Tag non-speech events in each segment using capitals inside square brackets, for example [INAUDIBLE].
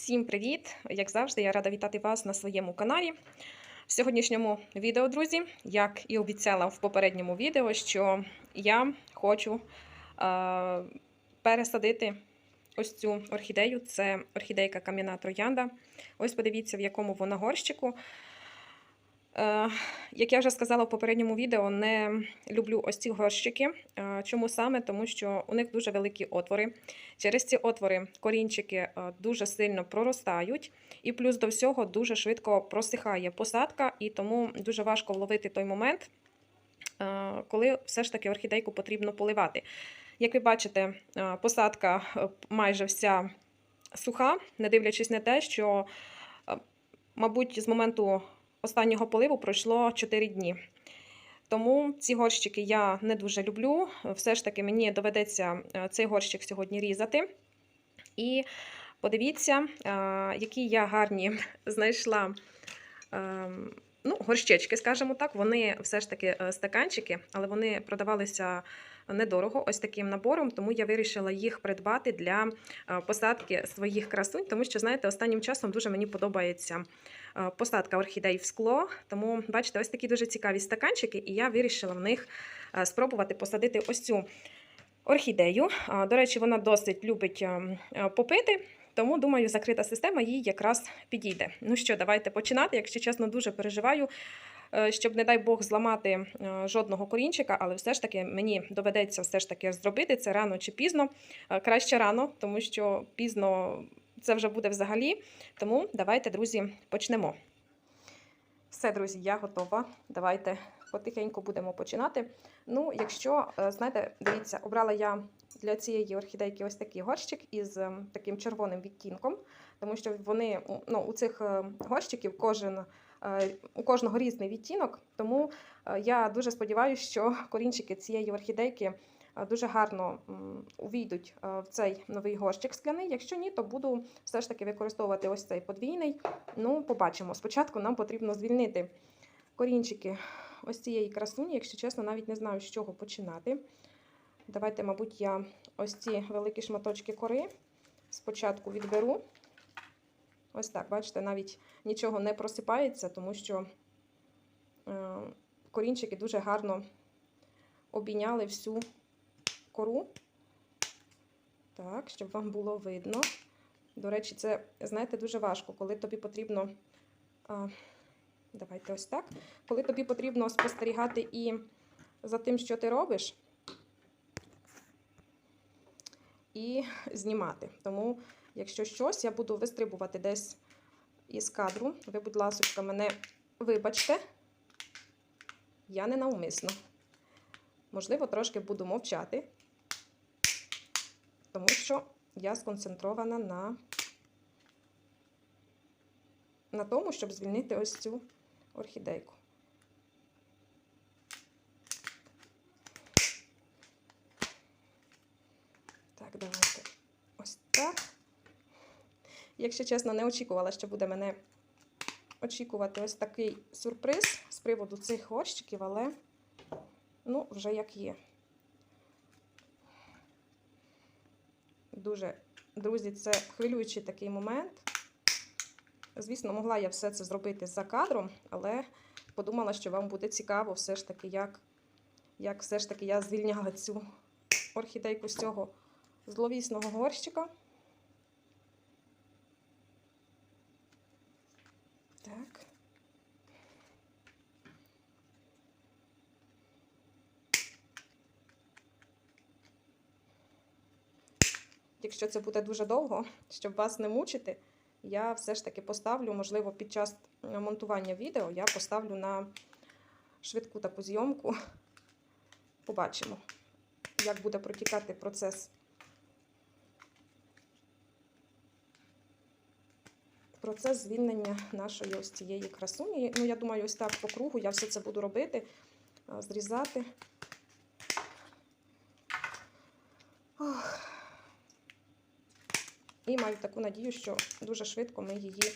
Всім привіт! Як завжди, я рада вітати вас на своєму каналі. В сьогоднішньому відео, друзі, як і обіцяла в попередньому відео, що я хочу е, пересадити ось цю орхідею. Це орхідейка кам'яна троянда. Ось подивіться, в якому вона горщику. Е, як я вже сказала в попередньому відео, не люблю ось ці горщики. Е, Чому саме? Тому що у них дуже великі отвори. Через ці отвори корінчики е, дуже сильно проростають, і плюс до всього дуже швидко просихає посадка, і тому дуже важко вловити той момент, коли все ж таки орхідейку потрібно поливати. Як ви бачите, посадка майже вся суха, не дивлячись на те, що, мабуть, з моменту останнього поливу пройшло 4 дні. Тому ці горщики я не дуже люблю. Все ж таки мені доведеться е, цей горщик сьогодні різати. І подивіться, е, які я гарні [LAUGHS] знайшла ем, ну, горщечки, скажімо так. Вони все ж таки е, стаканчики, але вони продавалися недорого ось таким набором, тому я вирішила їх придбати для е, посадки своїх красунь, тому що, знаєте, останнім часом дуже мені подобається е, посадка орхідей в скло. Тому, бачите, ось такі дуже цікаві стаканчики, і я вирішила в них спробувати посадити ось цю орхідею. До речі, вона досить любить е, е, попити. Тому, думаю, закрита система їй якраз підійде. Ну що, давайте починати. Якщо чесно, дуже переживаю, е, щоб, не дай Бог, зламати е, жодного корінчика, але все ж таки мені доведеться все ж таки зробити це рано чи пізно. Е, Краще рано, тому що пізно це вже буде взагалі. Тому давайте, друзі, почнемо. Все, друзі, я готова. Давайте потихеньку будемо починати. Ну, якщо, знаєте, дивіться, обрала я для цієї орхідейки ось такий горщик із е, таким червоним відтінком, тому що вони ну, у цих е, горщиків кожен. е, У кожного різний відтінок, тому е, я дуже сподіваюся, що корінчики цієї орхідейки дуже гарно увійдуть в цей новий горщик скляний. Якщо ні, то буду все ж таки використовувати ось цей подвійний. Ну, побачимо. Спочатку нам потрібно звільнити корінчики ось цієї красуні, якщо чесно, навіть не знаю, з чого починати. Давайте, мабуть, я ось ці великі шматочки кори спочатку відберу. Ось так, бачите, навіть нічого не просипається, тому що е, корінчики дуже гарно обійняли всю кору. Так, щоб вам було видно. До речі, це, знаєте, дуже важко, коли тобі потрібно. Давайте ось так. Коли тобі потрібно спостерігати і за тим, що ти робиш, і [LAUGHS] знімати. Тому, якщо щось, я буду вистрибувати десь із кадру. Ви, будь ласка, мене вибачте, я не навмисно. Можливо, трошки буду мовчати, тому що я сконцентрована на, на тому, щоб звільнити ось цю орхідейку. Так, давайте ось так. Якщо чесно, не очікувала, що буде мене очікувати ось такий сюрприз з приводу цих горщиків, але ну, вже як є. Дуже, друзі, це хвилюючий такий момент. Звісно, могла я все це зробити за кадром, але подумала, що вам буде цікаво все ж таки, як, як все ж таки я звільняла цю орхідейку з цього зловісного горщика. Так. Якщо це буде дуже довго, щоб вас не мучити, я все ж таки поставлю, можливо, під час монтування відео я поставлю на швидку таку зйомку. Побачимо, як буде протікати процес. Процес звільнення нашої ось цієї красуні. Ну, я думаю, ось так по кругу я все це буду робити, зрізати. Ох. І маю таку надію, що дуже швидко ми її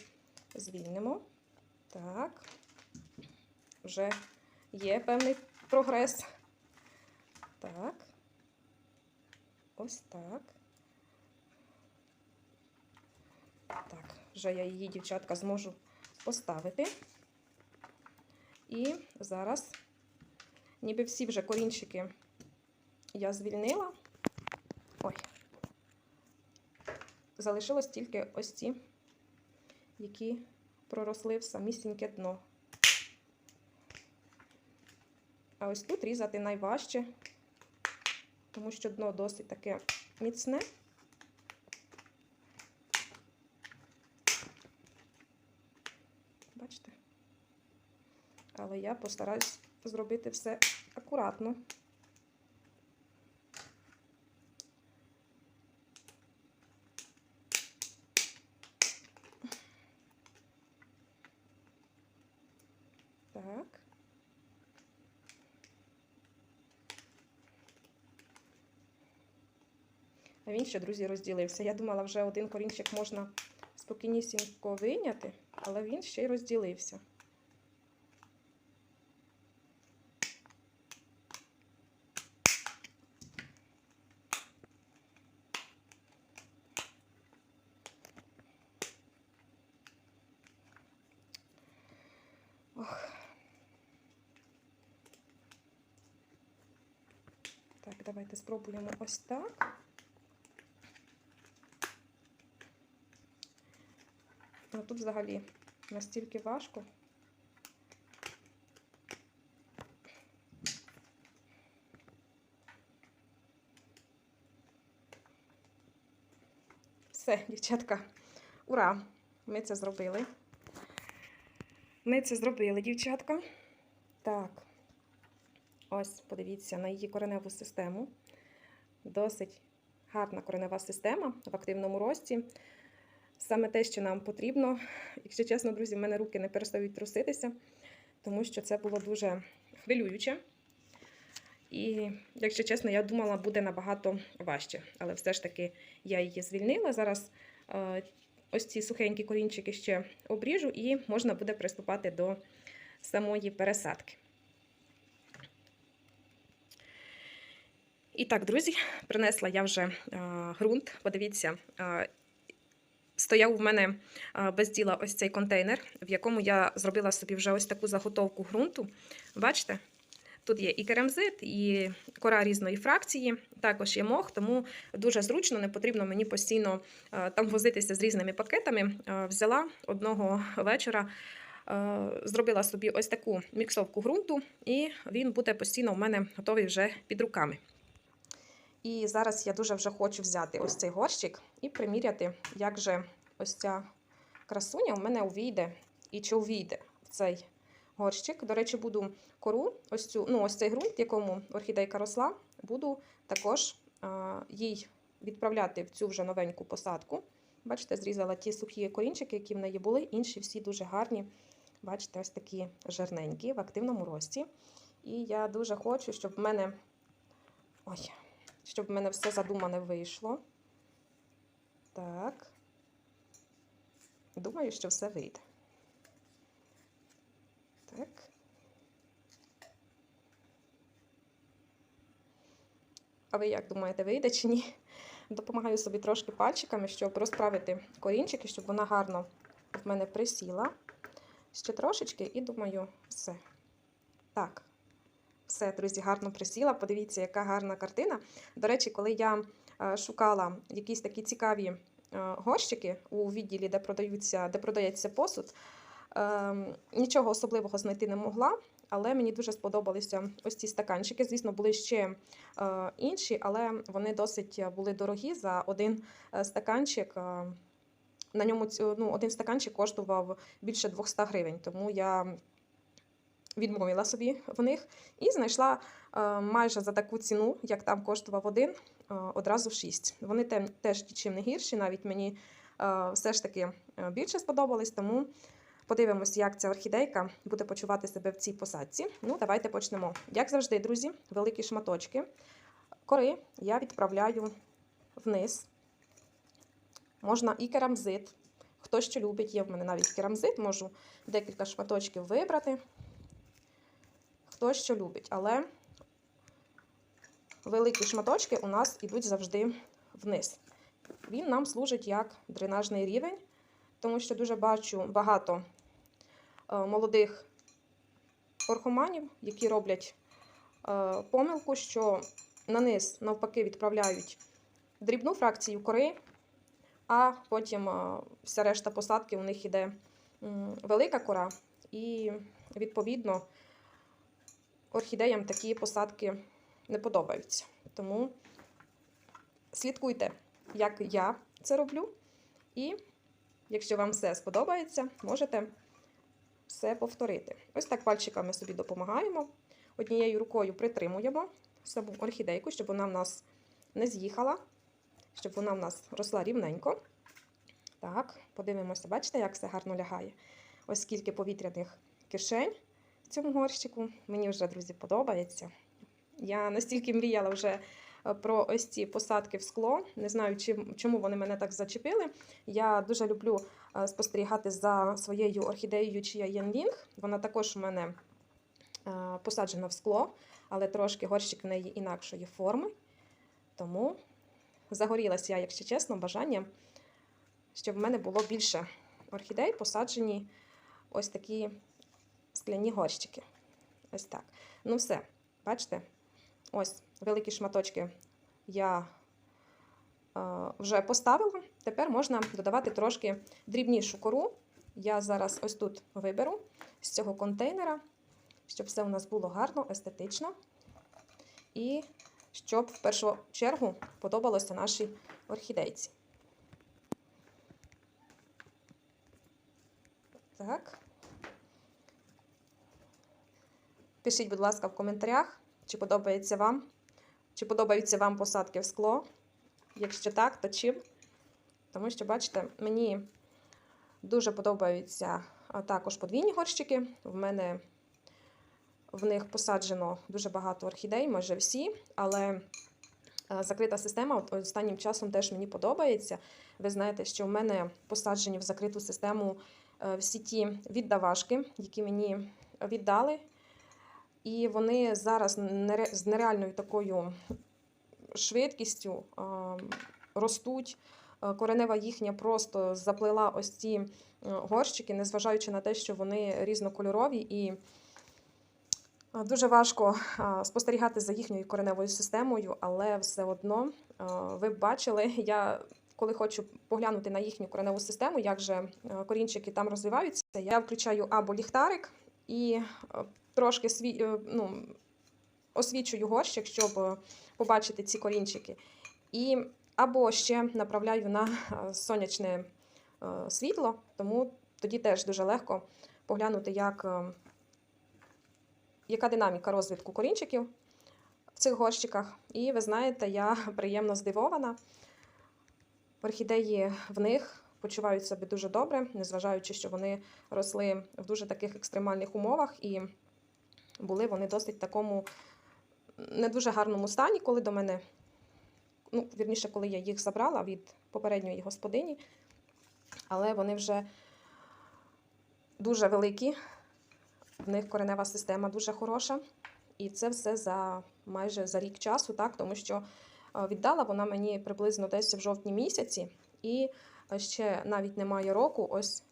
звільнимо. Так, вже є певний прогрес. Так. Ось так. Так, вже я її, дівчатка, зможу поставити. І зараз, ніби всі вже корінчики я звільнила. Ой. Залишилось тільки ось ці, які проросли в самісіньке дно. А ось тут різати найважче, тому що дно досить таке міцне. Бачите? Але я постараюсь зробити все акуратно. Так. А він ще, друзі, розділився. Я думала, вже один корінчик можна спокійнісінько вийняти, але він ще й розділився. Так, давайте спробуємо ось так. Ну, тут взагалі настільки важко. Все, дівчатка, ура! Ми це зробили. Ми це зробили, дівчатка. Так, ось подивіться на її кореневу систему. Досить гарна коренева система в активному рості. Саме те, що нам потрібно. Якщо чесно, друзі, в мене руки не перестають труситися, тому що це було дуже хвилююче. І, якщо чесно, я думала, буде набагато важче. Але все ж таки я її звільнила. Зараз е, ось ці сухенькі корінчики ще обріжу, і можна буде приступати до самої пересадки. І так, друзі, принесла я вже е, ґрунт. Подивіться, е, стояв у мене е, без діла ось цей контейнер, в якому я зробила собі вже ось таку заготовку ґрунту. Бачите? Тут є і керамзит, і кора різної фракції, також є мох, тому дуже зручно, не потрібно мені постійно там возитися з різними пакетами. Взяла одного вечора, зробила собі ось таку міксовку ґрунту, і він буде постійно у мене готовий вже під руками. І зараз я дуже вже хочу взяти ось цей горщик і приміряти, як же ось ця красуня у мене увійде і чи увійде в цей горщик. До речі, буду кору, ось цю, ну ось цей ґрунт, якому орхідейка росла, буду також а, їй відправляти в цю вже новеньку посадку. Бачите, зрізала ті сухі корінчики, які в неї були, інші всі дуже гарні. Бачите, ось такі жирненькі в активному рості. І я дуже хочу, щоб в мене. Ой, щоб в мене все задумане вийшло. Так. Думаю, що все вийде. Так. А ви як думаєте, вийде чи ні? Допомагаю собі трошки пальчиками, щоб розправити корінчики, щоб вона гарно в мене присіла. Ще трошечки, і думаю, все. Так. Все, друзі, гарно присіла. Подивіться, яка гарна картина. До речі, коли я е, шукала якісь такі цікаві е, горщики у відділі, де продаються, де продається посуд, е, нічого особливого знайти не могла. Але мені дуже сподобалися ось ці стаканчики. Звісно, були ще е, інші, але вони досить були дорогі за один стаканчик. На ньому ну, один стаканчик коштував більше 200 гривень, тому я відмовила собі в них і знайшла е, майже за таку ціну, як там коштував один, е, одразу шість. Вони теж нічим не гірші, навіть мені е, все ж таки більше сподобались, тому подивимось, як ця орхідейка буде почувати себе в цій посадці. Ну, давайте почнемо. Як завжди, друзі, великі шматочки. Кори я відправляю вниз. Можна і керамзит. Хто що любить, є в мене навіть керамзит, можу декілька шматочків вибрати хто що любить, але великі шматочки у нас йдуть завжди вниз. Він нам служить як дренажний рівень тому що дуже бачу багато е, молодих орхоманів, які роблять е, помилку, що на низ навпаки відправляють дрібну фракцію кори, а потім е, вся решта посадки у них іде велика кора, і відповідно орхідеям такі посадки не подобаються. Тому слідкуйте, як я це роблю. І якщо вам все сподобається, можете все повторити. Ось так пальчиками собі допомагаємо. Однією рукою притримуємо саму орхідейку, щоб вона в нас не з'їхала, щоб вона в нас росла рівненько. Так, подивимося, бачите, як все гарно лягає. Ось скільки повітряних кишень в цьому горщику. Мені вже, друзі, подобається. Я настільки мріяла вже е, про ось ці посадки в скло. Не знаю, чому вони мене так зачепили. Я дуже люблю е, спостерігати за своєю орхідеєю Чия Янлінг. Вона також у мене е, посаджена в скло, але трошки горщик в неї інакшої форми. Тому загорілася я, якщо чесно, бажанням, щоб в мене було більше орхідей, посаджені ось такі скляні горщики. Ось так. Ну, все, бачите? Ось великі шматочки я е, вже поставила. Тепер можна додавати трошки дрібнішу кору. Я зараз ось тут виберу з цього контейнера, щоб все у нас було гарно, естетично. І щоб в першу чергу подобалося нашій орхідейці. Так. Пишіть, будь ласка, в коментарях, чи подобається вам, чи подобаються вам посадки в скло. Якщо так, то чим? Тому що, бачите, мені дуже подобаються також подвійні горщики. В мене в них посаджено дуже багато орхідей, майже всі, але закрита система останнім часом теж мені подобається. Ви знаєте, що в мене посаджені в закриту систему е, всі ті віддавашки, які мені віддали. І вони зараз з нереальною такою швидкістю ростуть. Коренева їхня просто заплела ось ці е, горщики, незважаючи на те, що вони різнокольорові, і дуже важко спостерігати за їхньою кореневою системою, але все одно ви б бачили, [LAUGHS] я коли хочу поглянути на їхню кореневу систему, як же е, корінчики там розвиваються, я включаю або ліхтарик і е, трошки сві... е, ну, освічую горщик, щоб е, побачити ці корінчики. І або ще направляю на е, сонячне світло, тому тоді теж дуже легко поглянути, як, яка динаміка розвитку корінчиків в цих горщиках. І ви знаєте, я [LAUGHS] приємно здивована. Орхідеї в них почувають себе дуже добре, незважаючи, що вони росли в дуже таких екстремальних умовах, і були вони досить такому не дуже гарному стані, коли до мене, ну, вірніше, коли я їх забрала від попередньої господині, але вони вже дуже великі, в них коренева система дуже хороша. І це все за майже за рік часу, так, тому що е, віддала вона мені приблизно десь в жовтні місяці, і е, ще навіть немає року, ось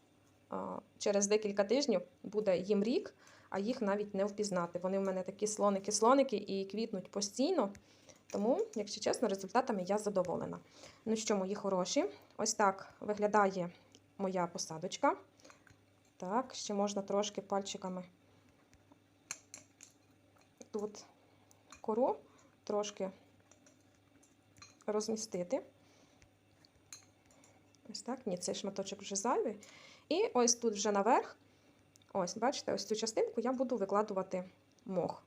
е, через декілька тижнів буде їм рік, а їх навіть не впізнати. Вони в мене такі слоники-слоники і квітнуть постійно. Тому, якщо чесно, результатами я задоволена. Ну що, мої хороші, ось так виглядає моя посадочка. Так, ще можна трошки пальчиками тут кору трошки розмістити. Ось так, ні, цей шматочок вже зайвий. І ось тут вже наверх, ось, бачите, ось цю частинку я буду викладувати мох.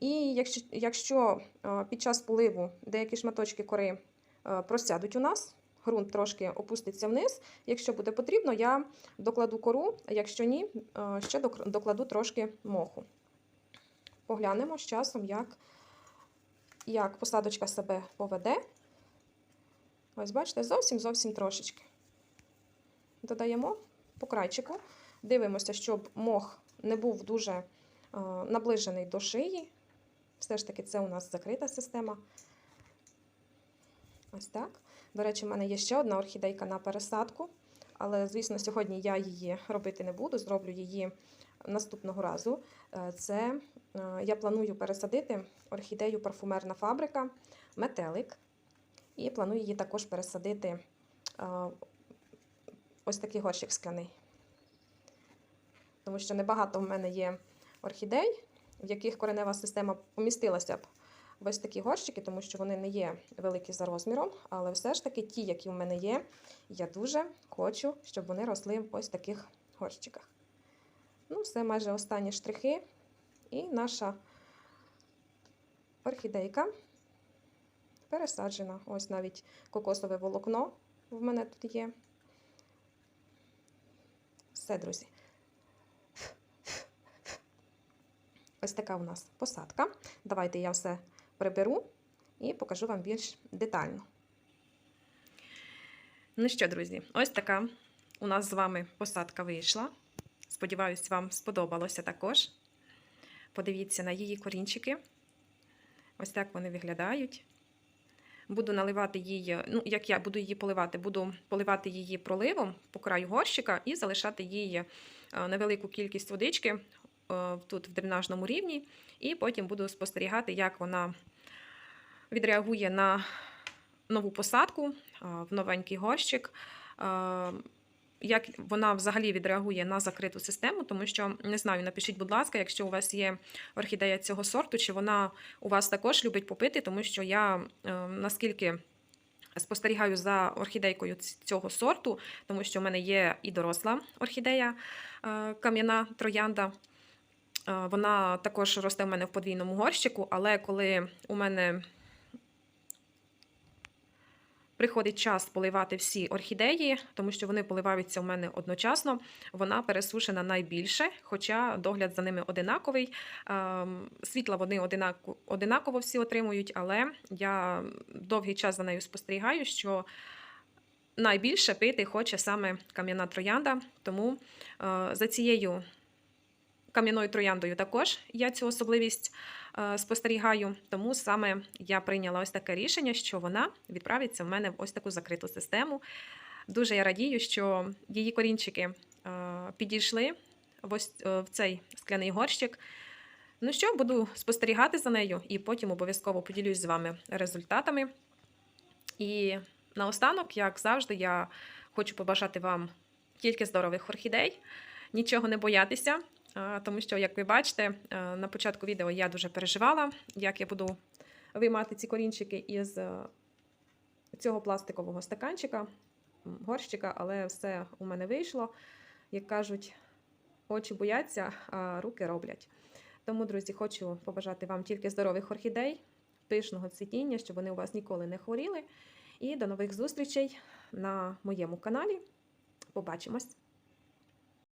І якщо, якщо е, під час поливу деякі шматочки кори е, просядуть у нас, ґрунт трошки опуститься вниз. Якщо буде потрібно, я докладу кору, а якщо ні, е, ще докладу трошки моху. Поглянемо з часом, як, як посадочка себе поведе. Ось, бачите, зовсім зовсім трошечки. Додаємо по крайчику. Дивимося, щоб мох не був дуже е, наближений до шиї. Все ж таки, це у нас закрита система. Ось так. До речі, в мене є ще одна орхідейка на пересадку, Але, звісно, сьогодні я її робити не буду, зроблю її наступного разу. Е, Це е, я планую пересадити орхідею парфумерна фабрика, метелик. І планую її також пересадити ось такий горщик скляний. Тому що небагато в мене є орхідей, в яких коренева система помістилася б в ось такі горщики, тому що вони не є великі за розміром, але все ж таки ті, які в мене є, я дуже хочу, щоб вони росли в ось таких горщиках. Ну, все майже останні штрихи. І наша орхідейка пересаджена. Ось навіть кокосове волокно в мене тут є. Все, друзі. Ось така у нас посадка. Давайте я все приберу і покажу вам більш детально. Ну що, друзі, ось така у нас з вами посадка вийшла. Сподіваюсь, вам сподобалося також. Подивіться на її корінчики. Ось так вони виглядають. Буду наливати її, ну, як я буду її поливати, буду поливати її проливом по краю горщика і залишати її е, невелику кількість водички тут в дренажному рівні. І потім буду спостерігати, як вона відреагує на нову посадку е, в новенький горщик. Е, Як вона взагалі відреагує на закриту систему, тому що не знаю, напишіть, будь ласка, якщо у вас є орхідея цього сорту, чи вона у вас також любить попити, тому що я е, наскільки спостерігаю за орхідейкою цього сорту, тому що в мене є і доросла орхідея е, кам'яна троянда. Вона також росте в мене в подвійному горщику, але коли у мене приходить час поливати всі орхідеї, тому що вони поливаються у мене одночасно, вона пересушена найбільше, хоча догляд за ними одинаковий. Світла вони одинаково всі отримують, але я довгий час за нею спостерігаю, що найбільше пити хоче саме кам'яна троянда, тому за цією кам'яною трояндою також я цю особливість е, спостерігаю. Тому саме я прийняла ось таке рішення, що вона відправиться в мене в ось таку закриту систему. Дуже я радію, що її корінчики е, підійшли в, ось, е, в цей скляний горщик. Ну що, буду спостерігати за нею і потім обов'язково поділюсь з вами результатами. І наостанок, як завжди, я хочу побажати вам тільки здорових орхідей, нічого не боятися, тому що, як ви бачите, на початку відео я дуже переживала, як я буду виймати ці корінчики із е, цього пластикового стаканчика, горщика, але все у мене вийшло. Як кажуть, очі бояться, а руки роблять. Тому, друзі, хочу побажати вам тільки здорових орхідей, пишного цвітіння, щоб вони у вас ніколи не хворіли. І до нових зустрічей на моєму каналі. Побачимось!